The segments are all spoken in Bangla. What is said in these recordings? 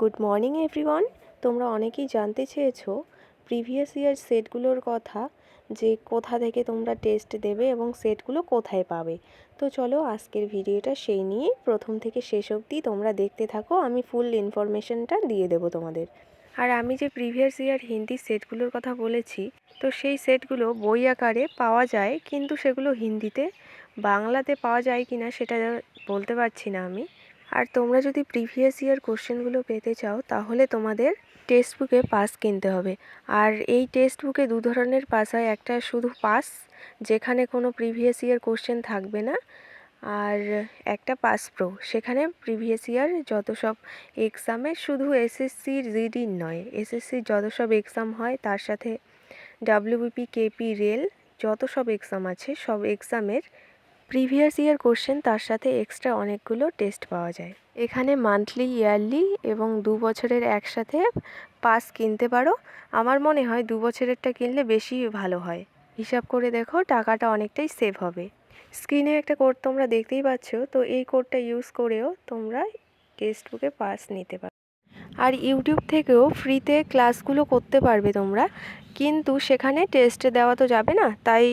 গুড মর্নিং এভরিওয়ান তোমরা অনেকেই জানতে চেয়েছো প্রিভিয়াস ইয়ার সেটগুলোর কথা, যে কোথা থেকে তোমরা টেস্ট দেবে এবং সেটগুলো কোথায় পাবে। তো চলো আজকের ভিডিওটা সেই নিয়ে প্রথম থেকে শেষ অবধি তোমরা দেখতে থাকো, আমি ফুল ইনফরমেশনটা দিয়ে দেবো তোমাদের। আর আমি যে প্রিভিয়াস ইয়ার হিন্দি সেটগুলোর কথা বলেছি, তো সেই সেটগুলো বই আকারে পাওয়া যায়, কিন্তু সেগুলো হিন্দিতে, বাংলাতে পাওয়া যায় কি না সেটা বলতে পারছি না আমি। আর তোমরা যদি প্রিভিয়াস ইয়ার কোশ্চেনগুলো পেতে চাও, তাহলে তোমাদের টেক্সট বুকে পাস কিনতে হবে। আর এই টেক্সট বুকে দু ধরনের পাস হয়, একটা শুধু পাস যেখানে কোনো প্রিভিয়াস ইয়ার কোশ্চেন থাকবে না। আর একটা পাস প্রো সেখানে প্রিভিয়াস ইয়ার যত সব এক্সামে শুধু এসএসসির জিডির নয় এসএসসির যত সব এক্সাম হয়, তার সাথে ডাব্লিউবিপি কেপি রেল যত সব এক্সাম আছে, সব এক্সামের প্রিভিয়াস ইয়ার কোশ্চেন তার সাথে এক্সট্রা অনেকগুলো টেস্ট পাওয়া যায়। এখানে মান্থলি ইয়ারলি এবং দু বছরের একসাথে পাস কিনতে পারো। আমার মনে হয় দু বছরেরটা কিনলে বেশি ভালো হয়। হিসাব করে দেখো, টাকাটা অনেকটাই সেভ হবে। স্ক্রিনে একটা কোড তোমরা দেখতেই পাচ্ছ, তো এই কোডটা ইউজ করেও তোমরা টেক্সট বুকে পাস নিতে পারো। আর ইউটিউব থেকেও ফ্রিতে ক্লাসগুলো করতে পারবে তোমরা। কিন্তু সেখানে টেস্ট দেওয়া তো যাবে না, তাই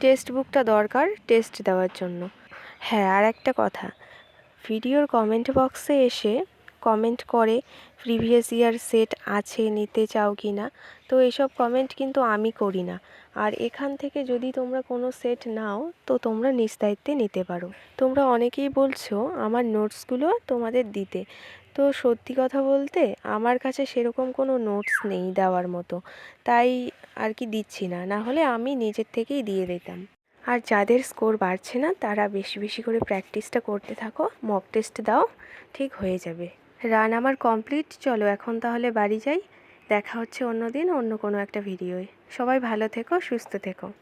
টেক্সট বুকটা দরকার টেস্ট দেওয়ার জন্য। হ্যাঁ আর একটা কথা ভিডিওর কমেন্ট বক্সে এসে কমেন্ট করে প্রিভিয়াস ইয়ার সেট আছে, নিতে চাও কি না? তো এসব কমেন্ট কিন্তু আমি করি না। আর এখান থেকে যদি তোমরা কোনো সেট নাও, তো তোমরা নিস্তায়িত্বে নিতে পারো। তোমরা অনেকেই বলছো, আমার নোটসগুলো তোমাদের দিতে। তো সত্যি কথা বলতে, আমার কাছে সেরকম কোনো নোটস নেই দেওয়ার মতো। তাই আর কি দিচ্ছি না না হলে আমি নিজের থেকেই দিয়ে দিতাম। আর যাদের স্কোর বাড়ছে না, তারা বেশি বেশি করে প্র্যাকটিসটা করতে থাকো মক টেস্ট দাও, ঠিক হয়ে যাবে। রান আমার কমপ্লিট, চলো এখন তাহলে বাড়ি যাই। দেখা হচ্ছে অন্য দিন অন্য কোনো একটা ভিডিওয়। সবাই ভালো থেকো, সুস্থ থেকো।